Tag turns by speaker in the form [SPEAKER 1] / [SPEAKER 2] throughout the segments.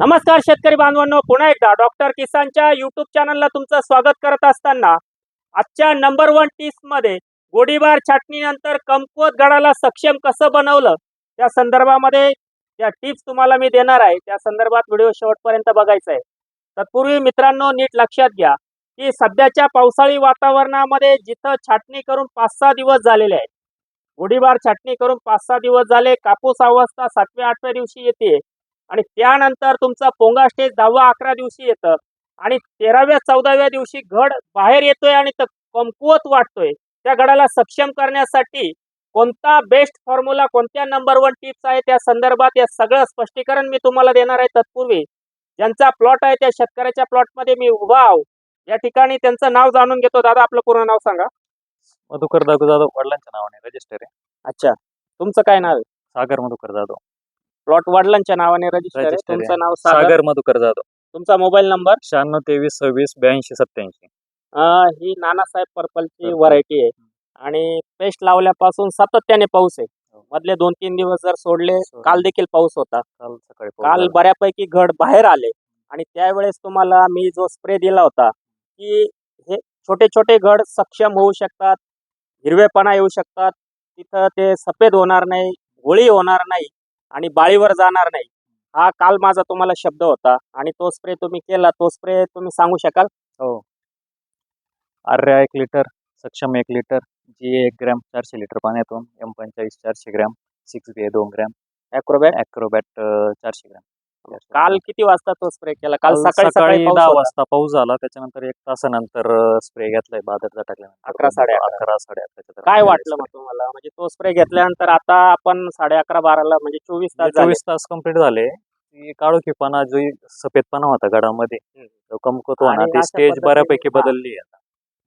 [SPEAKER 1] नमस्कार शेतकरी बांधवांनो. पुन्हा एकदा डॉक्टर किसानच्या युट्यूब चॅनलला तुमचं स्वागत करत असताना आजच्या नंबर वनमध्ये गोडीबार छाटणीनंतर कमकुवत गडाला सक्षम कसं बनवलं त्या संदर्भामध्ये त्या टिप्स तुम्हाला मी देणार आहे. त्या संदर्भात व्हिडिओ शेवटपर्यंत बघायचा आहे. तत्पूर्वी मित्रांनो नीट लक्षात घ्या की सध्याच्या पावसाळी वातावरणामध्ये जिथं छाटणी करून पाच सहा दिवस झालेले आहेत गोडीबार छाटणी करून पाच सहा दिवस झाले कापूस अवस्था सातव्या आठव्या दिवशी येते. आणि त्यानंतर तुमचा पोंगा स्टेज दहावा अकरा दिवशी येतं. आणि तेराव्या चौदाव्या दिवशी घड बाहेर येतोय आणि त- कमकुवत वाटतोय. त्या गडाला सक्षम करण्यासाठी कोणता बेस्ट फॉर्म्युला कोणत्या नंबर वन टिप्स आहे त्या संदर्भात या सगळं स्पष्टीकरण मी तुम्हाला देणार आहे तत्पूर्वी. ज्यांचा प्लॉट आहे त्या शेतकऱ्याच्या प्लॉटमध्ये मी उभा आहो. या ठिकाणी त्यांचं नाव जाणून घेतो. दादा आपलं पूर्ण नाव सांगा.
[SPEAKER 2] मधुकर दादू जाधव वडिलांच्या नावाने रजिस्टर आहे.
[SPEAKER 1] अच्छा. तुमचं काय नाव आहे?
[SPEAKER 2] सागर मधुकर जाधव
[SPEAKER 1] प्लॉट वडिलांच्या नावाने रजिस्टर आहे.
[SPEAKER 2] Register आहे.
[SPEAKER 1] तुमचं नाव सागर?
[SPEAKER 2] सागर मधुकर जाधव.
[SPEAKER 1] तुमचा मोबाईल नंबर
[SPEAKER 2] शहाण्णव तेवीस सव्वीस ब्याऐंशी सत्याऐंशी
[SPEAKER 1] अं, ही नानासाहेब पर्पलची
[SPEAKER 2] Purple.
[SPEAKER 1] व्हरायटी आहे. आणि पेस्ट लावल्यापासून सातत्याने पाऊस आहे.
[SPEAKER 2] हो.
[SPEAKER 1] मधले दोन तीन दिवस जर सोडले
[SPEAKER 2] सोडले.
[SPEAKER 1] काल देखील पाऊस होता.
[SPEAKER 2] काल सकाळी
[SPEAKER 1] काल. बऱ्यापैकी घड बाहेर आले. आणि त्यावेळेस तुम्हाला मी जो स्प्रे दिला होता की हे छोटे छोटे घड सक्षम होऊ शकतात हिरवेपणा येऊ शकतात. तिथं ते सफेद होणार नाही गोळी होणार नाही. आणि बाळीवर जाणार नाही. हा काल माझा तुम्हाला शब्द होता आणि तो स्प्रे तुम्ही केला तो स्प्रे तुम्ही सांगू शकाल?
[SPEAKER 2] हो. आर्या एक लिटर सक्षम एक लिटर जी एक ग्रॅम चारशे लिटर पाण्यातून एम पंचेचाळीस चारशे ग्रॅम सिक्स बी दोन ग्रॅम
[SPEAKER 1] ॲक्रोबॅट
[SPEAKER 2] ॲक्रोबॅट चारशे ग्रॅम
[SPEAKER 1] काल किती वाजता तो स्प्रे केला? काल सकाळी सकाळी
[SPEAKER 2] दहा. वाजता पाऊस झाला. त्याच्यानंतर एक तासानंतर स्प्रे घेतलाय बादरचा टाकल्यानंतर.
[SPEAKER 1] अकरा, साडे अकरा.
[SPEAKER 2] साडे अकरा
[SPEAKER 1] काय वाटलं मग तुम्हाला? म्हणजे तो स्प्रे घेतल्यानंतर आता आपण साडे अकरा बाराला म्हणजे चोवीस तास.
[SPEAKER 2] चोवीस तास कंप्लीट झाले. की काळोखीपणा जो सफेदपणा होता गडामध्ये कमकुत
[SPEAKER 1] आणि
[SPEAKER 2] ती स्टेज बऱ्यापैकी
[SPEAKER 1] हा.
[SPEAKER 2] बदलली आता.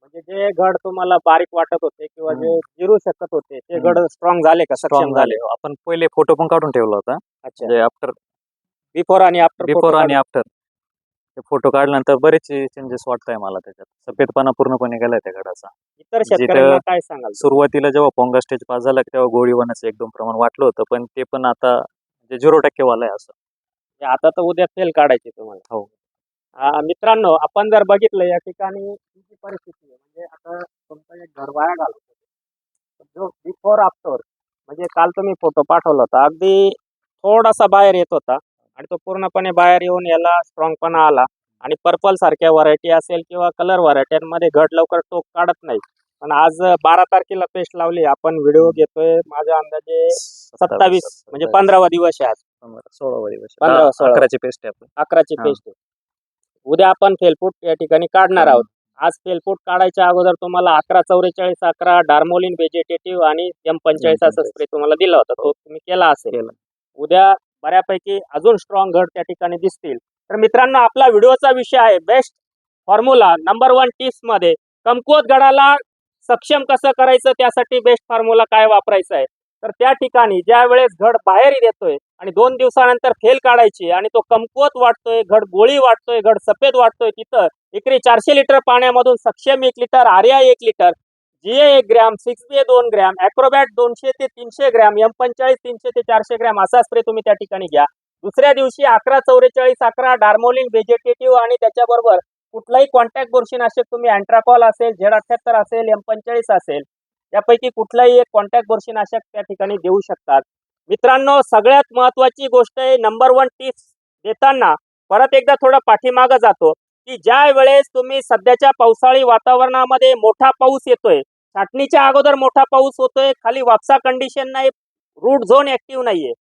[SPEAKER 1] म्हणजे जे घड तुम्हाला बारीक वाटत होते किंवा जे. जिरू शकत होते ते. घड स्ट्रॉंग झाले का? सक्षम
[SPEAKER 2] स्ट्रॉंग
[SPEAKER 1] झाले.
[SPEAKER 2] आपण पहिले फोटो पण काढून ठेवला होता.
[SPEAKER 1] अच्छा.
[SPEAKER 2] आफ्टर
[SPEAKER 1] बिफोर आणि आफ्टर
[SPEAKER 2] बिफोर आणि आफ्टर ते फोटो काढल्यानंतर बरेचसे चेंजेस वाटताय मला त्याच्यात. सफेदपणा पूर्णपणे गेलाय त्या गडाचा
[SPEAKER 1] इतर शेतकऱ्यांना काय सांगाल
[SPEAKER 2] सुरुवातीला जेव्हा पोंगा स्टेज पास झाला तेव्हा गोळी होण्याचं एक दोन प्रमाण वाटलं होतं पण ते पण आता म्हणजे झिरो टक्के वाला आहे असं.
[SPEAKER 1] म्हणजे आता तर उद्या फेल काढायची तुम्हाला.
[SPEAKER 2] हो.
[SPEAKER 1] आ, मित्रांनो आपण जर बघितलं या ठिकाणी ही जी परिस्थिती आहे म्हणजे आता तुमचं एक घर वाया घालत होते. जो बिफोर आफ्टर म्हणजे काल तुम्ही फोटो पाठवला होता अगदी थोडासा बाहेर येत होता. आणि तो पूर्णपणे बाहेर येऊन याला स्ट्रॉंगपणा आला. आणि पर्पल सारख्या व्हरायटी असेल किंवा कलर व्हरायट्यांमध्ये घड लवकर टोक काढत नाही. पण आज बारा तारखेला पेस्ट लावली. आपण व्हिडिओ घेतोय. माझ्या अंदाजे सत्तावीस म्हणजे पंधरावा दिवस आहे आज.
[SPEAKER 2] सोळावा दिवस
[SPEAKER 1] पंधरावा.
[SPEAKER 2] अकराची पेस्ट आहे आपली.
[SPEAKER 1] अकराची
[SPEAKER 2] हा.
[SPEAKER 1] पेस्ट उद्या आपण फेलफूट या ठिकाणी काढणार आहोत. आज फेलफूट काढायच्या अगोदर तुम्हाला अकरा चौवेचाळीस अकरा डार्मोलिन व्हेजिटेटिव्ह आणि एम पंचेचाळीस असा
[SPEAKER 2] M45.
[SPEAKER 1] स्प्रे तुम्हाला दिला होता. तो तुम्ही केला असेल.
[SPEAKER 2] केला.
[SPEAKER 1] उद्या बऱ्यापैकी अजून स्ट्रॉंग घड त्या ठिकाणी दिसतील. तर मित्रांनो आपला व्हिडिओचा विषय आहे बेस्ट फॉर्म्युला नंबर वन टिप्समध्ये कमकुवत गडाला सक्षम कसं करायचं त्यासाठी बेस्ट फॉर्म्युला काय वापरायचा आहे. तर त्या ठिकाणी ज्या वेळेस घड बाहेर येतोय आणि दोन दिवसानंतर फेल काढायची आणि तो कमकुवत वाटतोय घड गोळी वाटतोय घड सफेद वाटतोय तिथं एकरी चारशे लिटर पाण्यामधून सक्षम एक लिटर आर्या एक लिटर जीए एक ग्रॅम सिक्स बी दोन ग्रॅम अॅक्रोबॅट दोनशे ते तीनशे ग्रॅम एम पंचाळीस तीनशे ते चारशे ग्रॅम असा स्प्रे तुम्ही त्या ठिकाणी घ्या. दुसऱ्या दिवशी अकरा चौवेचाळीस अकरा डार्मोलिन व्हेजिटेटिव्ह आणि त्याच्याबरोबर कुठलाही कॉन्टॅक्ट बुरशीनाशक तुम्ही अँट्राकॉल असेल झेड अठ्याहत्तर असेल एम पंचाळीस असेल यापैकी कुठलाही एक कॉन्टॅक्ट बुरशीनाशक त्या ठिकाणी देऊ शकतात. मित्रांनो सगळ्यात महत्वाची गोष्ट आहे नंबर वन टिप्स देताना परत एकदा थोडं पाठीमागं जातो की ज्या वेळेस तुम्ही सध्याच्या पावसाळी वातावरणामध्ये मोठा पाऊस येतोय छाटणीच्या अगोदर मोठा पाऊस होतोय खाली वापसा कंडिशन नाही रूट झोन ऍक्टिव्ह नाहीये.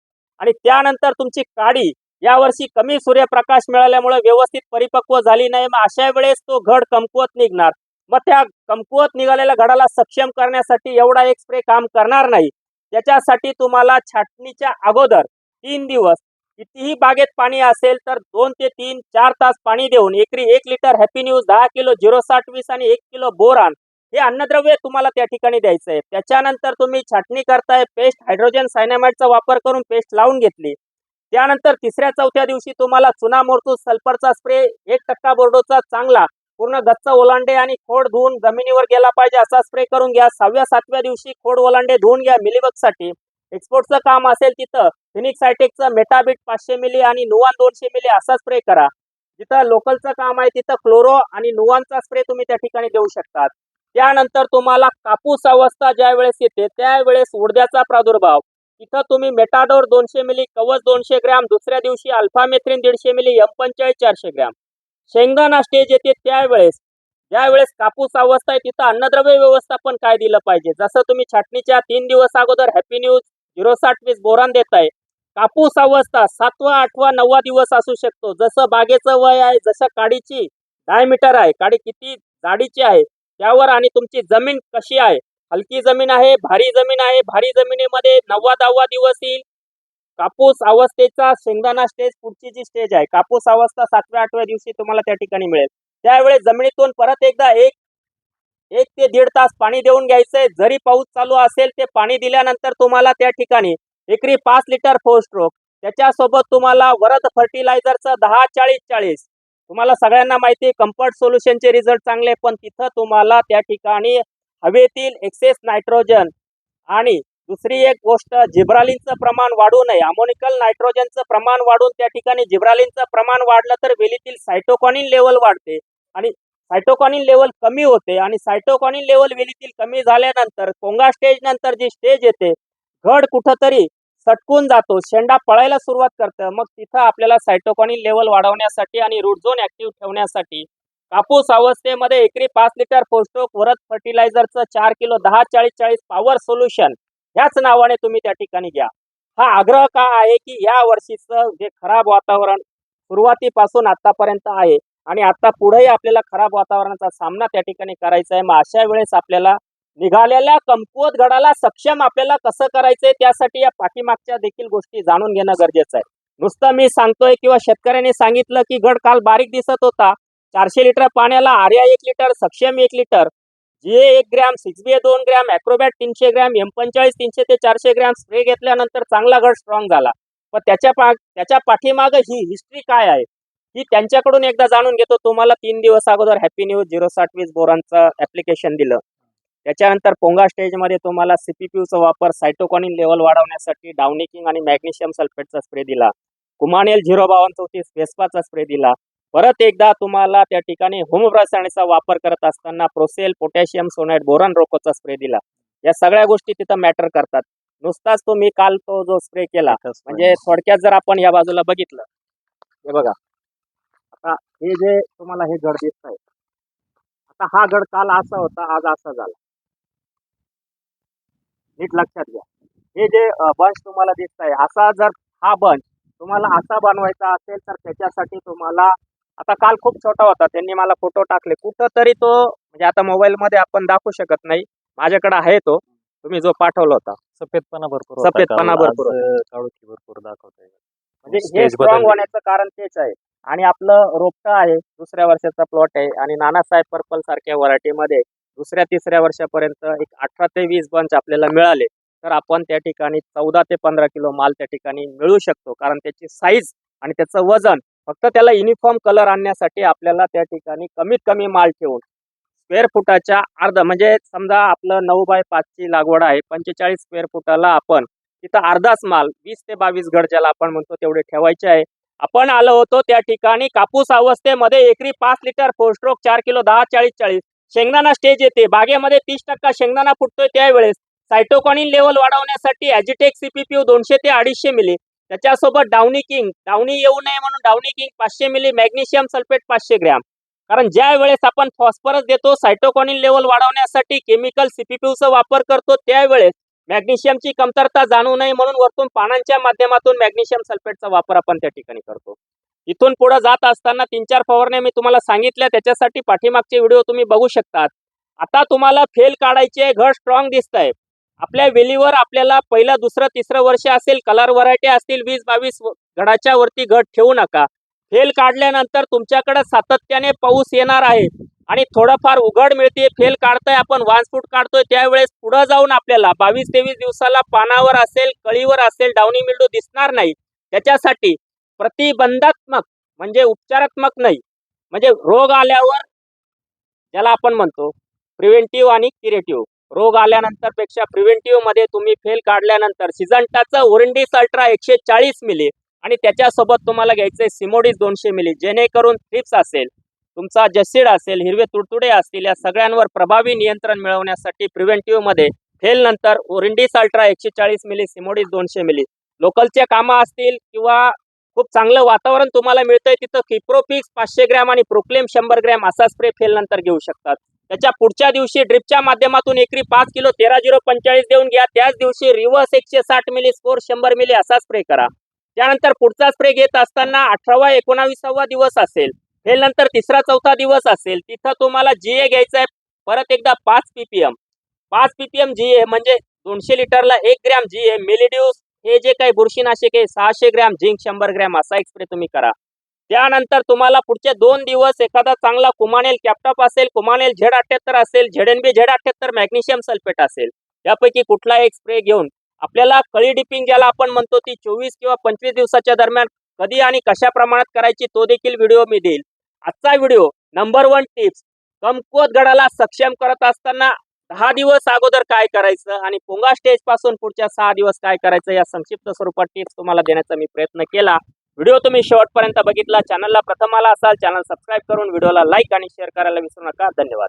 [SPEAKER 1] आणि त्यानंतर तुमची काडी यावर्षी कमी सूर्यप्रकाश मिळाल्यामुळे व्यवस्थित परिपक्व झाली नाही. मग अशा वेळेस तो घड कमकुवत निघणार. मग त्या कमकुवत निघालेल्या घडाला सक्षम करण्यासाठी एवढा एक स्प्रे काम करणार नाही. त्याच्यासाठी तुम्हाला छाटणीच्या अगोदर तीन दिवस कितीही बागेत पाणी असेल तर दोन ते तीन चार तास पाणी देऊन एकरी एक लिटर हॅपी न्यूज दहा किलो झिरो साठ वीस आणि एक किलो बोरान हे अन्नद्रव्य तुम्हाला त्या ठिकाणी द्यायचं आहे. त्याच्यानंतर तुम्ही छाटणी करताय पेस्ट हायड्रोजन सायनामाइडचा वापर करून पेस्ट लावून घेतली. त्यानंतर तिसऱ्या चौथ्या दिवशी तुम्हाला चुना मोरतूस सल्फरचा स्प्रे एक टक्का बोर्डोचा चांगला पूर्ण गच्च ओलांडे आणि खोड धुवून जमिनीवर गेला पाहिजे असा स्प्रे करून घ्या. सहाव्या सातव्या दिवशी खोड ओलांडे धुवून घ्या मिलीबगसाठी एक्सपोर्टचं काम असेल तिथं फिनिक्स सायटेकचं मेटाबीट पाचशे मिली आणि नुवान दोनशे मिली असा स्प्रे करा. जिथं लोकलचं काम आहे तिथं क्लोरो आणि नुवानचा स्प्रे तुम्ही त्या ठिकाणी देऊ शकतात. त्यानंतर तुम्हाला कापूस अवस्था ज्या वेळेस येते त्यावेळेस उडद्याचा प्रादुर्भाव. इथं तुम्ही मेटाडोर दोनशे मिली कवच दोनशे ग्रॅम दुसऱ्या दिवशी अल्फामेथ्रिन दीडशे मिली एम पंचेचाळीस चारशे ग्रॅम. शेंगदाणा स्टेज येते त्यावेळेस. ज्यावेळेस कापूस अवस्था आहे तिथं अन्नद्रव्य व्यवस्थापन काय दिलं पाहिजे? जसं तुम्ही छाटणीच्या तीन दिवस अगोदर हॅपी न्यूज झिरो साठ वीस बोरान देताय. कापूस अवस्था सातवा आठवा नववा दिवस असू शकतो. जसं बागेचं वय आहे जसं काडीची डायमीटर आहे. काडी किती जाडीची आहे? त्यावर आणि तुमची जमीन कशी आहे? हलकी जमीन आहे भारी जमीन आहे भारी जमिनीमध्ये नववा दहावा दिवस येईल. कापूस अवस्थेचा शेंगदाणा स्टेज पुढची जी स्टेज आहे कापूस अवस्था सातव्या आठव्या दिवशी तुम्हाला त्या ठिकाणी मिळेल. त्यावेळेस जमिनीतून परत एकदा एक एक ते दीड तास पाणी देऊन घ्यायचंय. जरी पाऊस चालू असेल ते पाणी दिल्यानंतर तुम्हाला त्या ठिकाणी एकरी पाच लिटर फोर स्ट्रोक त्याच्यासोबत तुम्हाला वरद फर्टिलायझरचं दहा चाळीस चाळीस तुम्हाला सगळ्यांना माहिती कम्फर्ट सोल्युशनचे रिझल्ट चांगले पण तिथं तुम्हाला त्या ठिकाणी हवेतील एक्सेस नायट्रोजन आणि दुसरी एक गोष्ट जिब्रालिनचं प्रमाण वाढू नये. अमोनिकल नायट्रोजनचं प्रमाण वाढून त्या ठिकाणी जिब्रालिनचं प्रमाण वाढलं तर वेलीतील सायटोकॉनिन लेवल वाढते आणि सायटोकॉनिन लेवल कमी होते आणि सायटोकॉनिन लेवल वेलीतील कमी झाल्यानंतर कोंगा स्टेज नंतर जी स्टेज येते घड कुठंतरी सटकून जातो. शेंडा पळायला सुरुवात करतं. मग तिथं आपल्याला सायटोकॉनिन लेवल वाढवण्यासाठी आणि रूट झोन ऍक्टिव्ह ठेवण्यासाठी. कापूस अवस्थेमध्ये एकरी पाच लिटर पोस्टोक वरद फर्टिलायझरचं चार किलो दहा चाळीस चाळीस पॉवर सोल्युशन ह्याच नावाने तुम्ही त्या ठिकाणी घ्या. हा आग्रह का आहे की या वर्षीचं जे खराब वातावरण सुरुवातीपासून आतापर्यंत आहे आणि आता पुढेही आपल्याला खराब वातावरणाचा सामना त्या ठिकाणी करायचा आहे. मग अशा वेळेस आपल्याला निघालेल्या कमकुवत गडाला सक्षम आपल्याला कसं करायचंय त्यासाठी या पाठीमागच्या देखील गोष्टी जाणून घेणं गरजेचं आहे. नुसतं मी सांगतोय किंवा शेतकऱ्यांनी सांगितलं की गड काल बारीक दिसत होता. चारशे लिटर पाण्याला आर्या एक लिटर सक्षम एक लिटर जे एक ग्रॅम सिक्स बी दोन ग्रॅम अॅक्रोबॅट तीनशे ग्रॅम एम पंचाळीस तीनशे ते चारशे ग्रॅम स्प्रे घेतल्यानंतर चांगला गड स्ट्रॉंग झाला. पण त्याच्या पा त्याच्या पाठीमाग ही हिस्ट्री काय आहे? ही त्यांच्याकडून एकदा जाणून घेतो. तुम्हाला तीन दिवस अगोदर हॅपी न्यूज झिरो साठवीस बोरांचं ऍप्लिकेशन दिलं. त्याच्यानंतर पोंगा स्टेजमध्ये तुम्हाला सीपीपीयूचा वापर सायटोकॉनिन लेवल वाढवण्यासाठी डाउनिकिंग आणि मॅग्नेशियम सल्फेटचा स्प्रे दिला. कुमानेल झिरो बावन्न चौतीस वेस्पाचा स्प्रे दिला. परत एकदा तुम्हाला त्या ठिकाणी होमोब्रासायनिकचा वापर करत असताना प्रोसेल पोटॅशियम सोनाइट बोरॉन रोकोचा स्प्रे दिला. या सगळ्या गोष्टी तिथं मॅटर करतात. नुसताच तुम्ही काल तो जो स्प्रे केला म्हणजे थोडक्यात जर आपण या बाजूला बघितलं हे बघा. आता हे जे तुम्हाला हे गड दिसत आहे आता हा गड काल असा होता आज असा झाला. नीट लक्षात घ्या. हे जे बंच तुम्हाला दिसत आहे असा जर हा बंच तुम्हाला असा बनवायचा असेल तर त्याच्यासाठी तुम्हाला आता काल खूप छोटा होता त्यांनी मला फोटो टाकले. कुठं तरी तो म्हणजे आता मोबाईल मध्ये आपण दाखवू शकत नाही माझ्याकडे आहे तो. तुम्ही जो पाठवला होता.
[SPEAKER 2] सफेदपणा भरपूर
[SPEAKER 1] सफेदपणा. भरपूर
[SPEAKER 2] काळोखी भरपूर दाखवतोय.
[SPEAKER 1] म्हणजे हे स्ट्रॉंग. होण्याचं कारण तेच आहे. आणि आपलं रोपटं आहे दुसऱ्या वर्षाचा प्लॉट आहे. आणि नानासाहेब पर्पल सारख्या व्हरायटीमध्ये दुसऱ्या तिसऱ्या वर्षापर्यंत एक अठरा ते वीस बंच आपल्याला मिळाले. तर आपण त्या ठिकाणी चौदा ते पंधरा किलो माल त्या ठिकाणी मिळू शकतो. कारण त्याची साईज आणि त्याचं वजन फक्त त्याला युनिफॉर्म कलर आणण्यासाठी आपल्याला त्या ठिकाणी कमीत कमी माल ठेवून स्क्वेअर फुटाच्या अर्ध म्हणजे समजा आपलं नऊ बाय पाचची लागवड आहे पंचेचाळीस स्क्वेअर फुटाला आपण तिथं अर्धाच माल वीस ते बावीस गड ज्याला आपण म्हणतो तेवढे ठेवायचे आहे. आपण आलो होतो त्या ठिकाणी कापूस अवस्थेमध्ये एकरी पाच लिटर फोर स्ट्रोक चार किलो दहा चाळीस चाळीस. शेंगदाणा स्टेज येते. बागेमध्ये तीस टक्का शेंगदाणा फुटतोय त्यावेळेस. सायटोकॉनिन लेवल वाढवण्यासाठी ॲजिटेक सीपीपीयू दोनशे ते अडीचशे मिली त्याच्यासोबत डाउनी किंग डाउनी येऊ नये म्हणून डाउनी किंग पाचशे मिली मॅग्नेशियम सल्फेट पाचशे ग्रॅम. कारण ज्या वेळेस आपण फॉस्फरस देतो सायटोकॉनिन लेवल वाढवण्यासाठी केमिकल सीपीपीयूचा वापर करतो त्यावेळेस मॅग्नेशियमची कमतरता जाणू नये म्हणून वरतून पानांच्या माध्यमातून मॅग्नेशियम सल्फेटचा वापर आपण त्या ठिकाणी करतो. इथून पुढे जात असताना तीन चार फवारण्या मी तुम्हाला सांगितल्या त्याच्यासाठी पाठीमागचे व्हिडिओ तुम्ही बघू शकतात. आता तुम्हाला फेल काढायचे घड स्ट्रॉंग दिसत आहे आपल्या वेलीवर आपल्याला पहिलं दुसरं तिसरं वर्ष असेल कलर व्हरायटी असतील वीस बावीस घडाच्या वरती घट ठेवू नका. फेल काढल्यानंतर तुमच्याकडे सातत्याने पाऊस येणार आहे आणि थोडंफार उघड मिळते. फेल काढताय आपण वानफूट फूट काढतोय त्यावेळेस पुढे जाऊन आपल्याला बावीस तेवीस दिवसाला पानावर असेल कळीवर असेल डाउनी मिल्डू दिसणार नाही. त्याच्यासाठी प्रतिबंधात्मक म्हणजे उपचारात्मक नाही. म्हणजे रोग आल्यावर ज्याला आपण म्हणतो प्रिव्हेंटिव्ह आणि क्युरेटिव्ह रोग आल्यानंतरपेक्षा प्रिव्हेंटिव्हमध्ये तुम्ही फेल काढल्यानंतर सिजंटाचं ओरिंडिस अल्ट्रा एकशे चाळीस मिली आणि त्याच्यासोबत तुम्हाला घ्यायचंय सिमोडीस दोनशे मिली जेणेकरून थ्रिप्स असेल तुमचा जसीड असेल हिरवे तुडतुडे असतील या सगळ्यांवर प्रभावी नियंत्रण मिळवण्यासाठी प्रिव्हेंटिव्हमध्ये फेल नंतर ओरिंडीस अल्ट्रा एकशे चाळीस मिली सिमोडीस दोनशे मिली लोकलचे कामं असतील किंवा खूप चांगलं वातावरण तुम्हाला मिळतंय तिथं. किप्रोफिक्स पाचशे ग्रॅम आणि प्रोक्लेम शंभर ग्रॅम असा स्प्रे फेल नंतर घेऊ शकतात. त्याच्या पुढच्या दिवशी ड्रिपच्या माध्यमातून एकरी पाच किलो तेरा झिरो पंचेचाळीस देऊन घ्या. त्याच दिवशी रिव्हर्स एकशे साठ मिली स्कोर शंभर मिली असा स्प्रे करा. त्यानंतर पुढचा स्प्रे घेत असताना अठरावा एकोणावीसावा दिवस असेल. फेल नंतर तिसरा चौथा दिवस असेल. तिथं तुम्हाला जी ए आहे परत एकदा पाच पीपीएम पाच पीपीएम जी ए म्हणजे दोनशे लिटरला एक ग्रॅम जी ए मिलिड्यूस हे जे काही बुरशीनाशक आहे सहाशे ग्रॅम झिंक शंभर ग्रॅम असा एक स्प्रे तुम्ही करा. त्यानंतर तुम्हाला पुढचे दोन दिवस एखादा चांगला कुमानेल कॅपटॉप असेल कुमानेल झेड अठ्याहत्तर असेल झेड बी झेड अठ्याहत्तर मॅग्नेशियम सल्फेट असेल यापैकी कुठला एक स्प्रे घेऊन आपल्याला कळी डिपिंग ज्याला आपण म्हणतो ती चोवीस किंवा पंचवीस दिवसाच्या दरम्यान कधी आणि कशा प्रमाणात करायची तो देखील व्हिडिओ मी देईल. आजचा व्हिडिओ नंबर वन टिप्स कमकुवत गडाला सक्षम करत असताना दहा दिवस अगोदर काय करायचं आणि पुंगा स्टेजपासून पुढच्या सहा दिवस काय करायचं या संक्षिप्त स्वरूपात टिप्स तुम्हाला देण्याचा मी प्रयत्न केला. व्हिडिओ तुम्ही शेवटपर्यंत बघितला चॅनलला प्रथम आला असाल चॅनल सबस्क्राईब करून व्हिडिओला लाईक आणि शेअर करायला विसरू नका. धन्यवाद.